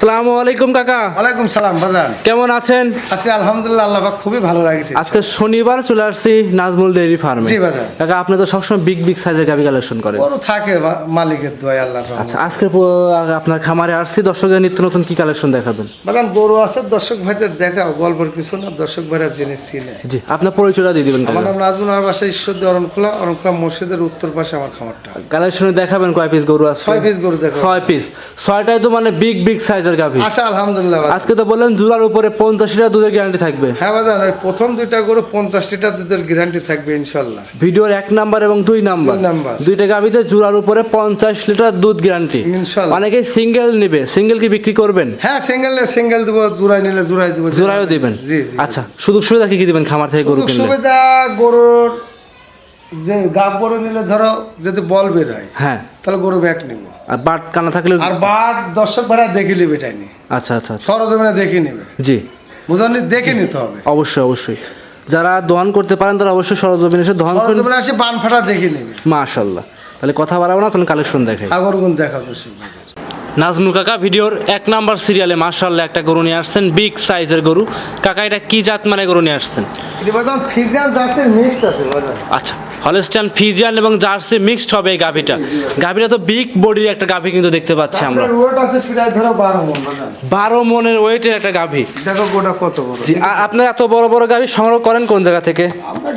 আসসালামু আলাইকুম কাকা। ওয়ালাইকুম সালাম বাজান। কেমন আছেন? আছি আলহামদুলিল্লাহ আল্লাহ পাক খুবই ভালো লাগছে আজকে শনিবার চলে আসছি নাজমুল ডেইরি ফার্মে। জি বাজার কাকা আপনি তো সবসময় বিগ বিগ সাইজের গাবি কালেকশন করেন। বড় থাকে মালিকের দোয়া আল্লাহর রহমত। আচ্ছা আজকে আপনার খামারে আসছি দর্শকের নিত্য নতুন কি কালেকশন দেখাবেন? গরু আছে দর্শক ভাইদের দেখাও গল্পের কিছু না দর্শক ভাইরা জেনে চিনে। জি আপনার পরিচয়টা দিয়ে দিবেন আমার নাম নাজমুল আমার বাসা ঈশ্বরদী অরণখোলা অরণখোলা মসজিদের উত্তর পাশে আমার খামারটা। কালেকশনে দেখাবেন কয় পিস গরু আছে? ছয় পিস গরু দেখো ছয় পিস ছয়টাই তো মানে বিগ বিগ সাইজের গাভি। আচ্ছা আলহামদুলিল্লাহ আজকে তো বললেন জুলার উপরে পঞ্চাশ লিটার দুধের গ্যারান্টি থাকবে। হ্যাঁ বাজান প্রথম দুইটা গরু পঞ্চাশ লিটার দুধের গ্যারান্টি থাকবে ইনশাল্লাহ। ভিডিওর এক নাম্বার এবং দুই নাম্বার। নাম্বার। দুইটা গাভিতে জুলার উপরে পঞ্চাশ লিটার দুধ গ্যারান্টি ইনশাল্লাহ। অনেকে সিঙ্গেল নিবে। সিঙ্গেল কি বিক্রি করবেন? হ্যাঁ সিঙ্গেল সিঙ্গেল দেবো জোড়াই নিলে জোড়াই দেবো। জোড়াও দিবেন? জি জি। আচ্ছা সুযোগ সুবিধা কি কি দিবেন খামার থেকে গরু সুবিধা গরুর যে গাব গরু নিলে ধরো যদি বল বের হয় হ্যাঁ। তাহলে গরু ব্যাট নিব। আর বাট কানা থাকলে আর বাট দর্শক ভাড়া দেখে নিবে এটাই নি আচ্ছা আচ্ছা আচ্ছা। সরজমিনে দেখে নিবে। জি। বুঝলি দেখে নিতে হবে। অবশ্যই অবশ্যই। যারা দোয়ান করতে পারেন তারা অবশ্যই সরজমিন এসে দোয়ান সরজমিনে আসে বান ফাটা দেখে নিবে। মাশাল্লাহ তাহলে কথা বাড়াবো না তখন কালেকশন দেখে আগর গুণ দেখা দর্শক ভাইদের। নাজমুল কাকা ভিডিওর এক নাম্বার সিরিয়ালে মাশাল্লাহ একটা গরু নিয়ে আসছেন বিগ সাইজের গরু। কাকা এটা কি জাত মানে গরু নিয়ে আসছেন? এটি আচ্ছা। হলস্টান ফিজিয়ান এবং জার্সি মিক্সড হবে এই গাভিটা। গাভিটা তো বিগ বডির একটা গাভি কিন্তু দেখতে পাচ্ছি আমরা। বারো মন বারো মনের ওয়েটের একটা গাভি। দেখো গোটা কত বড়। আপনার এত বড় বড় গাভি সংগ্রহ করেন কোন জায়গা থেকে?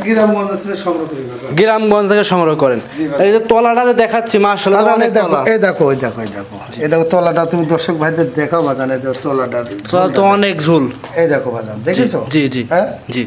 গ্রামগঞ্জ থেকে সংগ্রহ করি বাজার গ্রামগঞ্জ থেকে সংগ্রহ করেন। এই যে তলাটা যে দেখাচ্ছি মাশাল্লাহ বাজান, অনেক তলা। এই দেখো এই দেখো এই দেখো। এই দেখো তলাটা তুমি দর্শক ভাইদের দেখাও বাজান এই দেখো তলাটা তলা তো অনেক ঝুল। এই দেখো বাজান দেখেছ? জি জি। হ্যাঁ? জি।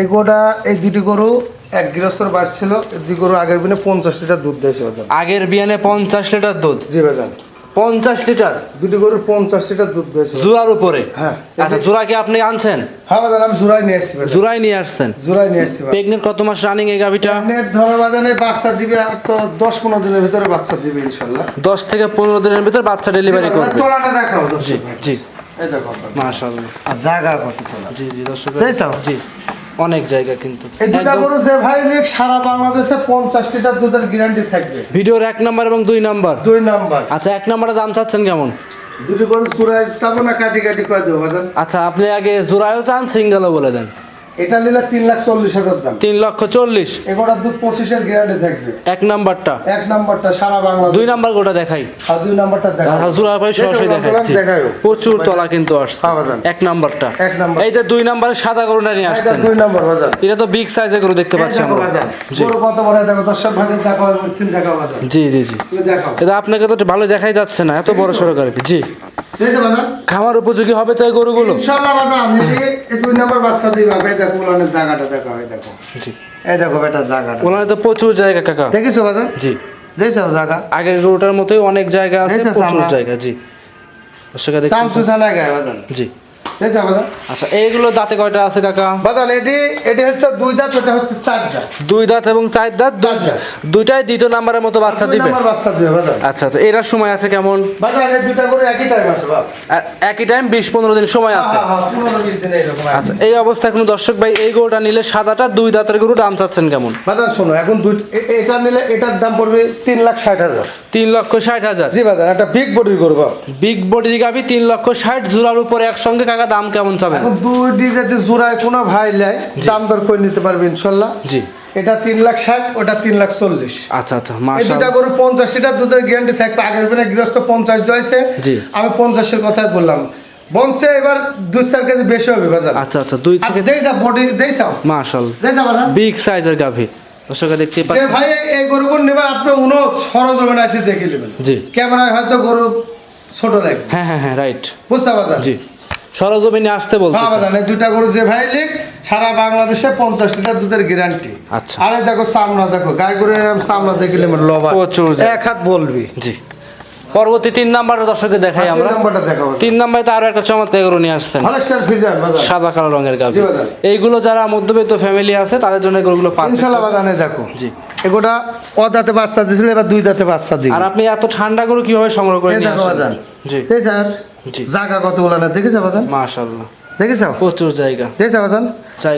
এই গোটা এই দুটি গরু এক গৃহস্থর বাস ছিল এই দুই গরু আগের দিনে পঞ্চাশ লিটার দুধ দিয়েছে বাজান আগের বিয়ানে পঞ্চাশ লিটার দুধ? জি বাজান পঞ্চাশ লিটার? দুটি গরুর পঞ্চাশ লিটার দুধ দিয়েছে জোড়ার উপরে? হ্যাঁ। আচ্ছা জোড়া কি আপনি আনছেন? হ্যাঁ বাজান আমি জোড়াই নিয়ে বাজান জোড়াই নিয়ে আসছেন? জোড়াই নিয়ে বাজান প্রেগনেন্ট কত মাস রানিং এই গাভিটা? নেট ধরো বাজানে বাচ্চা দিবে আর তো দশ পনেরো দিনের ভিতরে বাচ্চা দিবে ইনশাল্লাহ। দশ থেকে পনেরো দিনের ভিতর বাচ্চা ডেলিভারি করবে। তোলাটা দেখাও জি জি। এই দেখো। মাশাআল্লাহ। জায়গা কত তোলা? জি জি দর্শক জি। অনেক জায়গা কিন্তু। এই দুটা গরু যে ভাই নিক সারা বাংলাদেশে পঞ্চাশ লিটার দুধের গ্যারান্টি থাকবে। ভিডিওর এক নাম্বার এবং দুই নাম্বার। দুই নাম্বার। আচ্ছা এক নাম্বারে দাম চাচ্ছেন কেমন? দুটো গরু চুরাই চাবো না কাটি কাটি কয় দেবো আচ্ছা আপনি আগে জোড়ায়ও চান সিঙ্গেলও বলে দেন। এটা নিলে তিন লাখ চল্লিশ হাজার দাম। তিন লক্ষ চল্লিশ। এগোটার দুধ পঁচিশের গ্যারান্টি থাকবে? এক নাম্বারটা। এক নাম্বারটা সারা বাংলাদেশ। দুই নাম্বার গোটা দেখাই। আর দুই নাম্বারটা দেখা ভাই সরাসরি দেখাচ্ছি। প্রচুর তলা কিন্তু আসছে। হ্যাঁ, বাজান। এক নাম্বারটা। এক নাম্বার। এই যে দুই নাম্বারে সাদা গরুটা নিয়ে এটা আসছেন। দুই নাম্বার বাজার। এটা তো বিগ সাইজের গরু দেখতে পাচ্ছি আমরা। জি। কত বড় দেখো দর্শক ভাইদের দেখো বাজার। জি জি জি। দেখাও। এটা আপনাকে তো ভালো দেখাই যাচ্ছে না এত বড় গাড়ি জি। খামার উপযোগী হবে তাই গরুগুলো? ইনশাআল্লাহ আমি এই দুই নাম্বার বাচ্চা দিবা এই দেখো উলানের জায়গাটা দেখো এই দেখো। জি। এই দেখো বেটা জায়গাটা। ওনার তো প্রচুর জায়গা কাকা। দেখিছো বাজার? জি। দেখছ জায়গা? আগের রোটার মতোই অনেক জায়গা আছে প্রচুর জায়গা জি। দর্শক দেখতে সামসু ছানা গায় বাজার। জি। দেখছ আচ্ছা এইগুলো দাঁতে কয়টা আছে কাকা? বাজার এটি এটি হচ্ছে দুই দাঁত ওটা হচ্ছে চার দাঁত। দুই দাঁত এবং চার দাঁত দুই- দুইটাই দ্বিতীয় নাম্বারের মতো বাচ্চা দিবে? বাচ্চা দিবে বাজার আচ্ছা আচ্ছা এটার সময় আছে কেমন? দুটা করে একই টাইম আছে বাবা একই টাইম বিশ পনেরো দিন সময় আছে। হ্যাঁ, হ্যাঁ। আচ্ছা এই অবস্থায় কোনো দর্শক ভাই এই গরুটা নিলে সাদাটা দুই দাঁতের গরু দাম চাচ্ছেন কেমন? বাজার শোনো এখন দুই এটা নিলে এটার দাম পড়বে তিন লাখ ষাট হাজার। তিন লক্ষ ষাট হাজার। জি বাজার একটা বিগ বডির করব বিগ বডি গাবি তিন লক্ষ ষাট জোড়ার উপরে একসঙ্গে কাকা দাম কেমন দুই ডি যদি জোড়ায় কোনো ভাই লাই দাম দর করে নিতে পারবে ইনশাল্লাহ। জি। এটা তিন লাখ ষাট ওটা তিন লাখ চল্লিশ। আচ্ছা আচ্ছা এই দুটা গরু পঞ্চাশ লিটার দুধের গ্যারান্টি থাকবে। আগের দিনে গৃহস্থ পঞ্চাশ দয়েছে জি। আমি পঞ্চাশের কথাই বললাম। বনসে এবার দুই চার কেজি বেশি হবে বাজার। আচ্ছা আচ্ছা দুই থেকে দেই যা বডি দেই যাও মাশাআল্লাহ। দেই যা বাজার। বিগ সাইজের গাভি। দেখতে পাচ্ছেন। ভাই এই- গরুগুলো নেবেন আপনি উনো সরজমিনে দেখে নেবেন। জি। ক্যামেরায় হয়তো গরু ছোট লাগবে। হ্যাঁ হ্যাঁ হ্যাঁ রাইট বুঝতে পারছেন? জি। সরজমিনে আসতে হ্যাঁ বলতেছে দুইটা গরু যে ভাই লিখ সারা বাংলাদেশে পঞ্চাশ লিটার দুধের গ্যারান্টি আচ্ছা। আরে দেখো সামনা দেখো গাই গরু সামনা দেখলে লবা এক হাত বলবি। জি। পরবর্তী তিন নাম্বার দর্শককে দেখাই আমরা। নাম্বারটা। তিন নাম্বারে আরও একটা চমৎকার গরু নিয়ে আসছেন। সাদা কালো রঙের গাভি। এইগুলো যারা মধ্যবিত্ত ফ্যামিলি আছে তাদের জন্য গরুগুলো পান ইনশাল্লাহ দেখো। জি। এগোটা অদাতে দাঁতে বাচ্চা দিছিল এবার দুই দাঁতে বাচ্চা দিবে। আর আপনি এত ঠান্ডা গরু কীভাবে সংগ্রহ করে নিয়ে আসেন জি। এই স্যার। জায়গা কত ওলানা দেখেছে বাজান মাশাআল্লাহ। দেখেছ? প্রচুর জায়গা। দেখেছ বাজান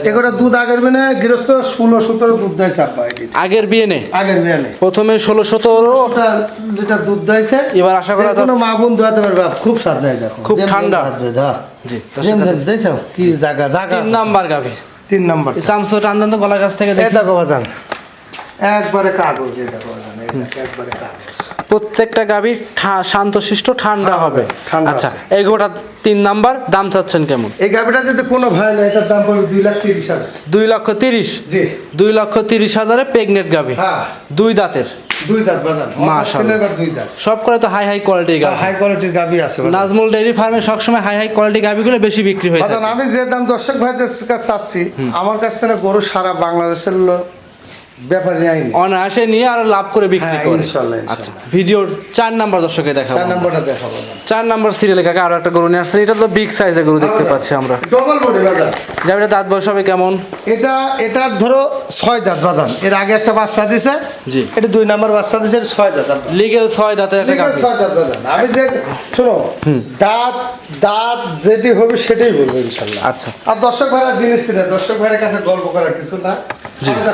এগুলো দুধ আগের বিনে গৃহস্থ ষোলো সতেরো দুধ দেয় চাপা আগের বিয়ে নে আগের বিয়ানে। প্রথমে ষোলো সতেরো। লিটার দুধ দিয়েছে। এবার আশা করা কোনো মা বোন দোয়াতে পারবে আপ, খুব স্বাদ দেয় দেখো। খুব ঠান্ডা। জি কি জায়গা জায়গা তিন নাম্বার গাভি। তিন নাম্বার চামচো টান তো গলার থেকে দেখো। বাজান একবারে কাগজ দেখো বাজান দেখো, একবারে কাগজ। প্রত্যেকটা গাভি শান্তশিষ্ট ঠান্ডা হ্যাঁ, হবে। আচ্ছা। এই গোটা তিন নাম্বার দাম চাচ্ছেন কেমন? এই গাভিটা যদি কোনো ভাই না এটার দাম পড়বে দুই লাখ তিরিশ হাজার। দুই লক্ষ তিরিশ? জি। দুই লক্ষ তিরিশ হাজারে প্রেগনেন্ট গাভি। হ্যাঁ। দুই দাঁতের? দুই দাঁত বাজান। মাশাআল্লাহ। দুই দাঁত। সব করে তো হাই হাই কোয়ালিটির গাভি। হাই কোয়ালিটির গাভি আছে। নাজমুল ডেইরি ফার্মে সবসময় হাই হাই কোয়ালিটি গাভিগুলো বেশি বিক্রি হয়ে বাজান আমি যে দাম দর্শক ভাইদের কাছে চাচ্ছি আমার কাছে না গরু সারা বাংলাদেশের লো- ব্যাপারে আইনি। অনায়াসে নিয়ে আর লাভ করে বিক্রি হ্যাঁ করে। আচ্ছা ভিডিওর চার নাম্বার দর্শকে দেখাবো চার নাম্বারটা দেখাবো চার নাম্বার সিরিয়ালে কাকা আরও একটা গরু নিয়ে আসছেন এটা তো বিগ সাইজের গরু দেখতে পাচ্ছি আমরা। ডবল বডি বাজান গাভিটা দাঁত বয়স হবে কেমন? এটা এটার ধরো ছয় দাঁত বাদাম এর আগে একটা বাচ্চা দিছে জি। এটা দুই নাম্বার বাচ্চা দিছে ছয় দাঁত লিগেল ছয় দাঁতের একটা গাভি ছয় দাঁত বাদাম আমি যে শোনো দাঁত দাঁত যেটি হবে সেটাই বলব ইনশাল্লাহ। আচ্ছা। আর দর্শক ভাইরা জিনিস ছিল দর্শক ভাইয়ের কাছে গল্প করার কিছু না।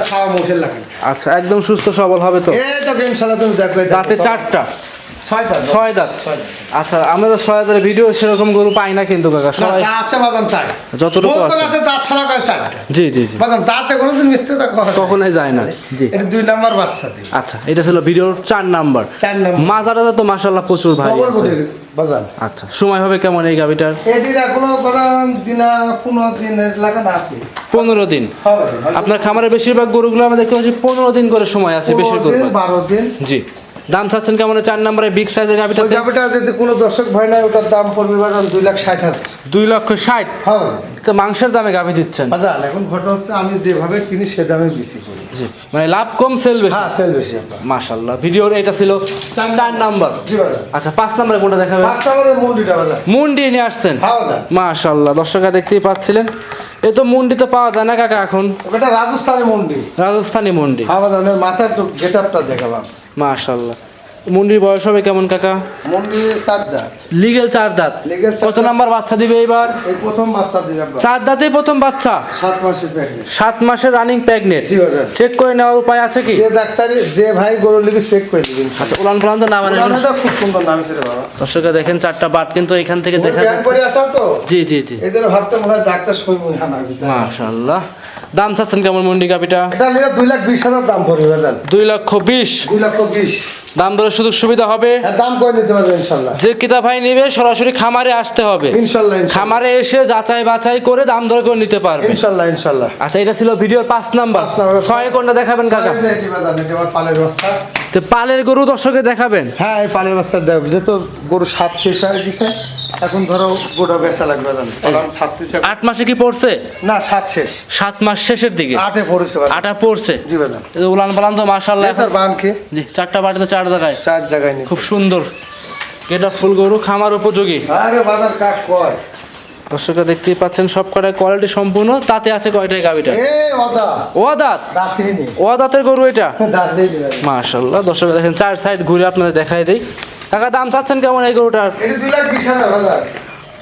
খাওয়া মুখের লাগে। আচ্ছা একদম সুস্থ সবল হবে তো? এই তো ইনশাআল্লাহ তুমি দেখবে দেখো। দাঁতে চারটা। ছয় দাঁত। আচ্ছা আমরা তো ছয় দাঁতের ভিডিও সেরকম গরু পাই না কিন্তু কাকা সবাই আছে বাদাম তাই যতটুকু আছে। আছে দাঁত ছাড়া কয় চারটা জি জি জি। বাদাম দাঁতে কোনোদিন মিথ্যে তা কখনোই যায় না। জি। এটা দুই নাম্বার বাচ্চা আচ্ছা এটা ছিল ভিডিওর চার নাম্বার। চার নাম্বার। তো মাসাল্লাহ প্রচুর ভাই আচ্ছা সময় হবে কেমন এই গাভিটার? এটির এখনও দিনা পনেরো দিনের লাগানো আছে। পনেরো দিন। আপনার খামারে বেশিরভাগ গরুগুলো আমরা দেখতে পাচ্ছি পনেরো দিন করে সময় আছে বেশি পনেরো দিন, বারো দিন। জি। দাম চাচ্ছেন কেমন? চার নম্বরে বিগ সাইজের ওই গাভিটাতে গাভিটা যদি কোনো দর্শক ভাই না ওটার দাম পড়বে বাদাম দুই লাখ ষাট হাজার। দুই লক্ষ ষাট? হবে তো মাংসের দামে গাভি দিচ্ছেন। বাজার এখন ঘটনা হচ্ছে আমি যেভাবে কিনি সে দামে বিক্রি করি। জি মানে লাভ কম সেল বেশি। হ্যাঁ সেল বেশি মাশাল্লাহ ভিডিওর এটা ছিল চার নাম্বার। জি আচ্ছা পাঁচ নম্বরে কোনটা দেখাবে পাঁচটা আমাদের মুন্ডিটা বাজার। মুন্ডি নিয়ে আসছেন। হ্যাঁ বাজার। মাশাল্লাহ দর্শকরা দেখতেই পাচ্ছিলেন। এ তো মুন্ডি তো পাওয়া যায় না কাকা এখন? ওটা রাজস্থানি মুন্ডি। রাজস্থানি মুন্ডি। হ্যাঁ মাথার তো গেট আপটা দেখাবাম মাশাল্লাহ মুন্ডির বয়স হবে কেমন কাকা? মুন্ডি সাত দাঁত। লিগেল চার দাঁত। কত। নাম্বার বাচ্চা দিবে এবার এই প্রথম বাচ্চা দিবে চার দাঁতেই প্রথম বাচ্চা? সাত মাসের প্যাকেট সাত মাসের রানিং প্রেগনেন্ট জি চেক করে নেওয়ার উপায় আছে কি? যে ডাক্তারি যে ভাই গরু লিখে চেক করে দিবেন আচ্ছা উলান পালান তো না মানে খুব সুন্দর নাম ছিল বাবা। দর্শকরা দেখেন চারটা বাট কিন্তু এখান থেকে দেখা যাচ্ছে। করে আসা তো? জি জি জি। এই জন্য ভাবতে মনে হয় ডাক্তার হানার ভিতরে। মাশাল্লাহ দাম চাচ্ছেন কেমন মুন্ডি কাপিটা এটা নিলে দুই লাখ বিশ হাজার দাম পড়বে দুই লক্ষ বিশ। দুই লক্ষ বিশ। দাম দরের সুযোগ সুবিধা হবে? হ্যাঁ দাম করে নিতে পারবে ইনশাল্লাহ। যে কিতাব ভাই নেবে সরাসরি খামারে আসতে হবে। ইনশাল্লাহ খামারে এসে যাচাই বাছাই করে দাম দর করে নিতে পারবে। ইনশাল্লাহ ইনশাল্লাহ। আচ্ছা এটা ছিল ভিডিওর পাঁচ নাম্বার। ছয় কোনটা দেখাবেন কাকা? পালের বস্তা। তো পালের গরু দর্শকে দেখাবেন। হ্যাঁ এই পালের বস্তা দেবে যেহেতু গরু সাত শেষ হয়ে গেছে এখন ধরো গোটা বেচা লাগবে সাতত্রিশ আট মাসে কি পড়ছে? না সাত শেষ। সাত মাস শেষের দিকে? আটে পড়েছে আটা পড়ছে? জি উলান পালান তো মাসাল্লাহ স্যার বান খেয়ে জি চারটা বাটি তো চার জায়গায়। চার জায়গায় খুব সুন্দর। এটা ফুল গরু খামার উপযোগী। আরে বাজার কাক কয়? দর্শকরা দেখতেই পাচ্ছেন সব কটায় কোয়ালিটি সম্পূর্ণ তাতে আছে কয়টাই গাবিটা? এ ওয়াদাতের গরু এটা? মার্শাল্লাহ দর্শকরা দেখেন চার সাইড ঘুরে আপনাদের দেখাই দেই। টাকা দাম চাচ্ছেন কেমন এই গরুটার? এটি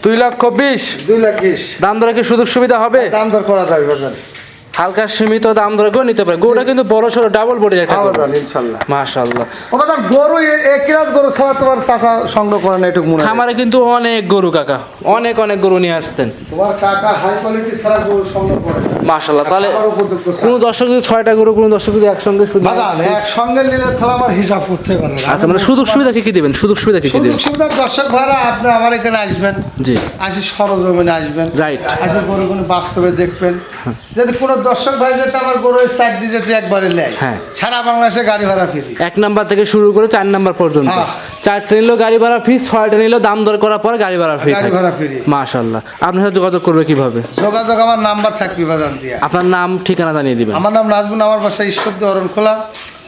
দুই লক্ষ বিশ? দুই লাখ বিশ। দাম দরে কি সুযোগ সুবিধা হবে? দাম দর করা যাবে বাজার। হালকা সীমিত দাম দরে কেউ নিতে পারে। গরুটা কিন্তু বড় সড়ো ডাবল বডির একটা খাওয়া যাবে ইনশাল্লাহ। মাশাল্লাহ ও গরু এক কিরাজ গরু ছাড়া তোমার চাষা সংগ্রহ করে না এটুকু মনে হয়। খামারে কিন্তু অনেক গরু কাকা অনেক অনেক গরু নিয়ে আসতেন তোমার কাকা হাই কোয়ালিটি ছাড়া গরু সংগ্রহ করে না। মাশাল্লাহ তাহলে। কোনো দর্শক যদি ছয়টা গরু কোনো দর্শক যদি একসঙ্গে শুধু একসঙ্গে নিলে তাহলে আমার হিসাব করতে পারে না। আচ্ছা মানে সুযোগ সুবিধা কি কি দিবেন? সুযোগ সুবিধা কি কি দিবেন? সুবিধা দর্শক ভাড়া আপনি আমার এখানে আসবেন। জি। আসি সরজমিনে আসবেন। Right. আসি গরুগুলো বাস্তবে দেখবেন। যদি কোনো দর্শক ভাই যেতে আমার গরু সাইড দিয়ে যেতে একবারে নেয় হ্যাঁ। সারা বাংলাদেশে গাড়ি ভাড়া ফ্রি এক নাম্বার থেকে শুরু করে চার নাম্বার পর্যন্ত। হ্যাঁ। চারটে নিলেও গাড়ি ভাড়া ফি ছয়টা নিলেও দাম দর করার পরে গাড়ি ভাড়া ফি গাড়ি ভাড়া ফ্রি মাশাল্লাহ আপনার সাথে যোগাযোগ করবে কীভাবে? যোগাযোগ আমার নাম্বার থাকবে বাজান দিয়া। আপনার নাম ঠিকানা জানিয়ে দিবেন। আমার নাম নাজমুন আমার বাসা ঈশ্বরদী অরণখোলা।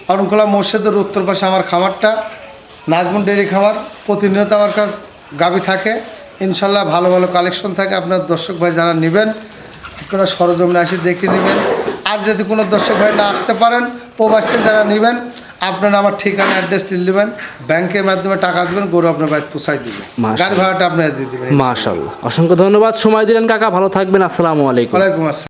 অরণখোলা মসজিদের উত্তর পাশে আমার খামারটা। নাজমুন ডেয়ারি খামার প্রতিনিয়ত আমার কাছে গাবি থাকে। ইনশাল্লাহ ভালো ভালো কালেকশন থাকে। আপনার দর্শক ভাই যারা নেবেন আপনারা সরজমিনে আসে দেখে নেবেন। আর যদি কোনো দর্শক ভাই না আসতে পারেন প্রবাসী যারা নেবেন আপনারা আমার ঠিকানা অ্যাড্রেস দিয়ে দেবেন ব্যাংকের মাধ্যমে টাকা দেবেন গরু আপনার বাড়িতে পোষাই দিবে মাশাআল্লাহ। গাড়ি ভাড়াটা আপনারা দিয়ে দেবেন। মাশাল্লাহ। অসংখ্য ধন্যবাদ। সময় দিলেন কাকা। ভালো থাকবেন। আসসালামু আলাইকুম। ওয়ালাইকুম আসসালাম।